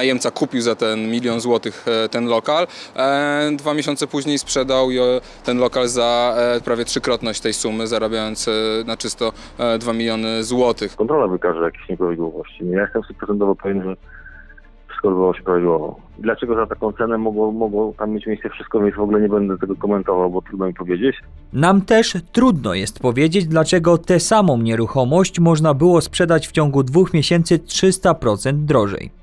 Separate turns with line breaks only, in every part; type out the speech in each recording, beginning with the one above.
Najemca kupił za ten milion złotych e, ten lokal. E, Dwa miesiące później sprzedał ten lokal za e, prawie trzykrotność tej sumy, zarabiając na czysto e, 2 miliony złotych.
Kontrola wykaże jakieś nieprawidłowości. Ja jestem stuprocentowo pewien, że wszystko odbywało się prawidłowo. I Dlaczego za taką cenę mogło, mogło tam mieć miejsce wszystko, więc w ogóle nie będę tego komentował, bo trudno mi powiedzieć.
Nam też trudno jest powiedzieć, dlaczego tę samą nieruchomość można było sprzedać w ciągu dwóch miesięcy 300% drożej.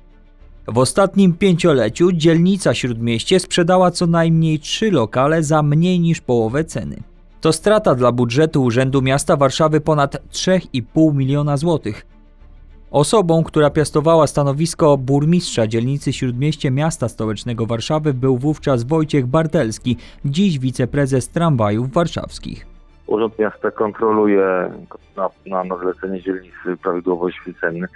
W ostatnim pięcioleciu dzielnica Śródmieście sprzedała co najmniej trzy lokale za mniej niż połowę ceny. To strata dla budżetu Urzędu Miasta Warszawy ponad 3,5 miliona złotych. Osobą, która piastowała stanowisko burmistrza dzielnicy Śródmieście Miasta Stołecznego Warszawy był wówczas Wojciech Bartelski, dziś wiceprezes tramwajów warszawskich.
Urząd Miasta kontroluje na, na, zlecenie dzielnicy prawidłowość ceny,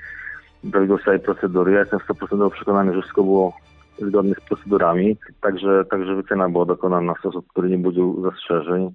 prawidłowość całej procedury. Ja jestem 100% przekonany, że wszystko było zgodnie z procedurami, także, także wycena była dokonana w sposób, który nie budził zastrzeżeń.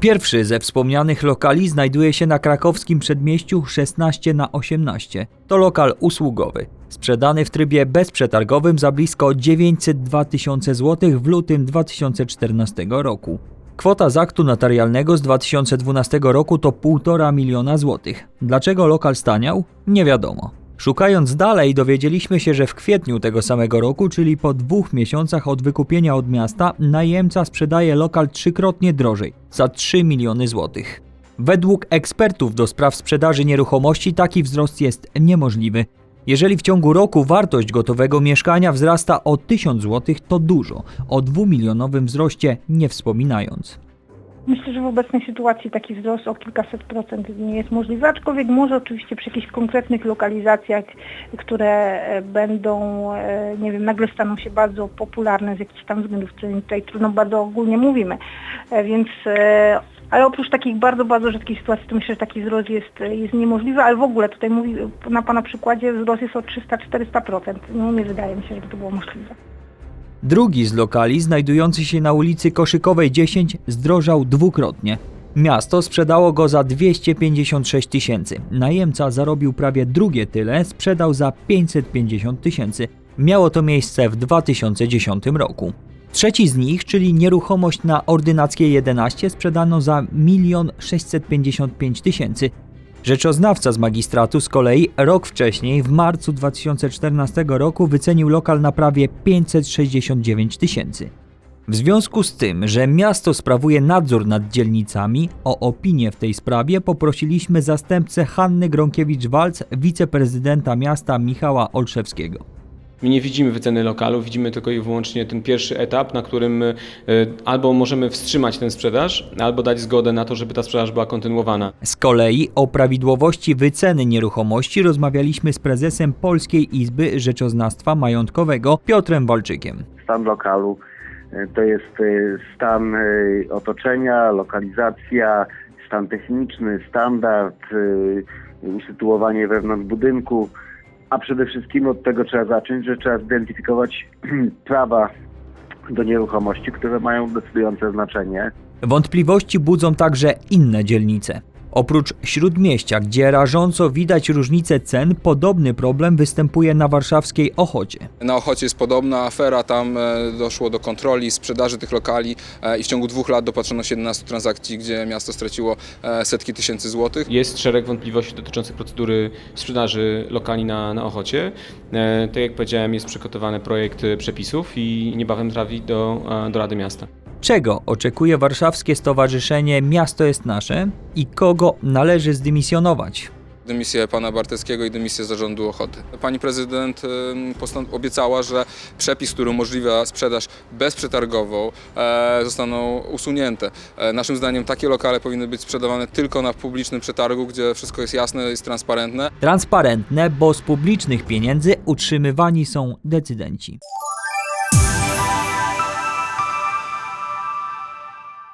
Pierwszy ze wspomnianych lokali znajduje się na krakowskim przedmieściu 16 na 18. To lokal usługowy, sprzedany w trybie bezprzetargowym za blisko 902 tysiące złotych w lutym 2014 roku. Kwota z aktu notarialnego z 2012 roku to 1,5 miliona złotych. Dlaczego lokal staniał? Nie wiadomo. Szukając dalej, dowiedzieliśmy się, że w kwietniu tego samego roku, czyli po dwóch miesiącach od wykupienia od miasta, najemca sprzedaje lokal trzykrotnie drożej za 3 miliony złotych. Według ekspertów do spraw sprzedaży nieruchomości taki wzrost jest niemożliwy. Jeżeli w ciągu roku wartość gotowego mieszkania wzrasta o 1000 zł, to dużo, o dwumilionowym wzroście nie wspominając.
Myślę, że w obecnej sytuacji taki wzrost o kilkaset procent nie jest możliwy, aczkolwiek może oczywiście przy jakichś konkretnych lokalizacjach, które e, będą, e, nie wiem, nagle staną się bardzo popularne z jakichś tam względów, czyli tutaj trudno bardzo ogólnie mówimy. E, Więc, ale oprócz takich bardzo, bardzo rzadkich sytuacji, to myślę, że taki wzrost jest, jest niemożliwy, ale w ogóle tutaj mówi, na Pana przykładzie wzrost jest o 300-400%. No nie wydaje mi się, żeby to było możliwe.
Drugi z lokali, znajdujący się na ulicy Koszykowej 10, zdrożał dwukrotnie. Miasto sprzedało go za 256 tysięcy. Najemca zarobił prawie drugie tyle, sprzedał za 550 tysięcy. Miało to miejsce w 2010 roku. Trzeci z nich, czyli nieruchomość na Ordynackiej 11, sprzedano za 1 655 tysięcy. Rzeczoznawca z magistratu z kolei rok wcześniej, w marcu 2014 roku, wycenił lokal na prawie 569 tysięcy. W związku z tym, że miasto sprawuje nadzór nad dzielnicami, o opinię w tej sprawie poprosiliśmy zastępcę Hanny Gronkiewicz-Walc, wiceprezydenta miasta Michała Olszewskiego.
My nie widzimy wyceny lokalu, widzimy tylko i wyłącznie ten pierwszy etap, na którym y, albo możemy wstrzymać tę sprzedaż, albo dać zgodę na to, żeby ta sprzedaż była kontynuowana.
Z kolei o prawidłowości wyceny nieruchomości rozmawialiśmy z prezesem Polskiej Izby Rzeczoznawstwa Majątkowego Piotrem Walczykiem.
Stan lokalu e, to jest e, stan e, otoczenia, lokalizacja, stan techniczny, standard, e, usytuowanie wewnątrz budynku, a przede wszystkim od tego trzeba zacząć, że trzeba zidentyfikować prawa do nieruchomości, które mają decydujące znaczenie.
Wątpliwości budzą także inne dzielnice. Oprócz Śródmieścia, gdzie rażąco widać różnicę cen, podobny problem występuje na warszawskiej Ochocie.
Na Ochocie jest podobna afera, tam e, doszło do kontroli sprzedaży tych lokali e, i w ciągu dwóch lat dopatrzono się 11 transakcji, gdzie miasto straciło e, setki tysięcy złotych.
Jest szereg wątpliwości dotyczących procedury sprzedaży lokali na, na Ochocie. Tak jak powiedziałem, jest przygotowany projekt przepisów i niebawem trafi do, do Rady Miasta.
Czego oczekuje warszawskie stowarzyszenie Miasto jest nasze i kogo należy zdymisjonować?
dymisję pana Barteckiego i dymisję zarządu Ochoty. Pani prezydent obiecała, że przepis, który umożliwia sprzedaż bezprzetargową, e, zostaną usunięte. E, naszym zdaniem takie lokale powinny być sprzedawane tylko na publicznym przetargu, gdzie wszystko jest jasne, jest transparentne.
Transparentne, bo z publicznych pieniędzy utrzymywani są decydenci.